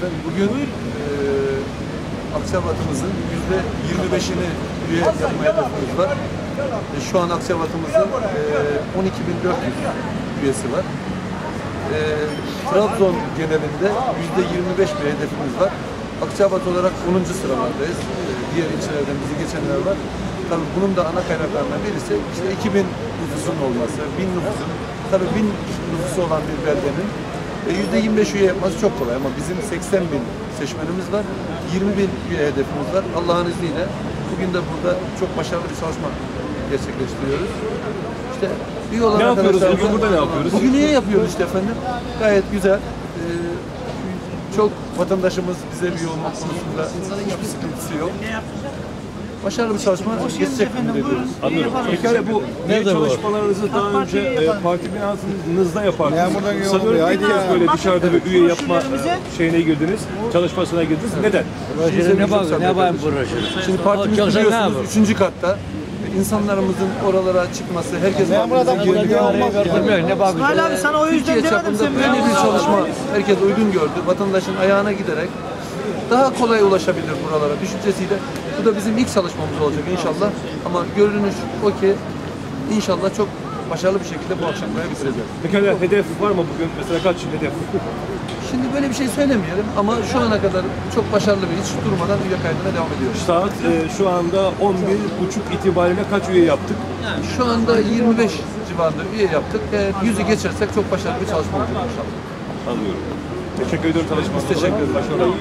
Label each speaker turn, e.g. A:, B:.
A: Efendim bugün e, Akçabat'ımızın yüzde 25'ini üye yapma hedefimiz var. E, şu an Akçabat'ımızın e, 12.400 üyesi var. E, Trabzon genelinde yüzde 25 bir hedefimiz var. Akçabat olarak 10. sıralardayız. Diğer ilçelerden bizi geçenler var. Tabii bunun da ana kaynaklarından birisi işte 2000 nüfusun olması, 1000 nüfusun, tabii 1000 nüfusu olan bir beldenin e, Yüzde 25 üye yapması çok kolay ama bizim 80 bin seçmenimiz var. 20 bin üye hedefimiz var. Allah'ın izniyle bugün de burada çok başarılı bir çalışma gerçekleştiriyoruz. İşte üye olan
B: Ne yapıyoruz?
A: arkadaşlarımıza-
B: Bugün burada ne yapıyoruz?
A: Bugün üye yapıyoruz işte efendim. Gayet güzel. Ee, çok vatandaşımız bize üye olmak konusunda hiçbir sıkıntısı yok. Başarılı bir çalışma geçecek ümit ediyoruz.
B: Anlıyorum. Pekala bu
A: Nerede
B: çalışmalarınızı daha önce e, parti binasınızda yapardınız.
C: Memurdan
B: Sanıyorum ilk kez böyle dışarıda bir üye yapma e, şeyine girdiniz, çalışmasına girdiniz. Neden?
A: Projede
D: Ne bak ne var broşür?
A: Şimdi partimiz biliyorsunuz üçüncü katta. İnsanlarımızın oralara çıkması, herkes girmiyor.
C: üye olmaz.
D: Bilmiyorum ne bak.
E: İsmail abi sana o yüzden demedim sen
A: böyle bir çalışma herkes uygun gördü. Vatandaşın ayağına giderek daha kolay ulaşabilir buralara düşüncesiyle. Bu da bizim ilk çalışmamız olacak inşallah. Ama görünüş o ki inşallah çok başarılı bir şekilde bu akşam buraya bitireceğiz.
B: Pekala hedef var mı bugün? Mesela kaç hedef?
A: Şimdi böyle bir şey söylemeyelim ama şu ana kadar çok başarılı bir hiç durmadan üye kaydına devam ediyoruz.
B: Saat e, şu anda 11.30 itibariyle kaç üye yaptık?
A: Şu anda 25 civarında üye yaptık. Eğer 100'ü geçersek çok başarılı bir çalışma olacak inşallah.
B: Anlıyorum. Teşekkür ediyorum tanışmanız.
A: Teşekkür ederim.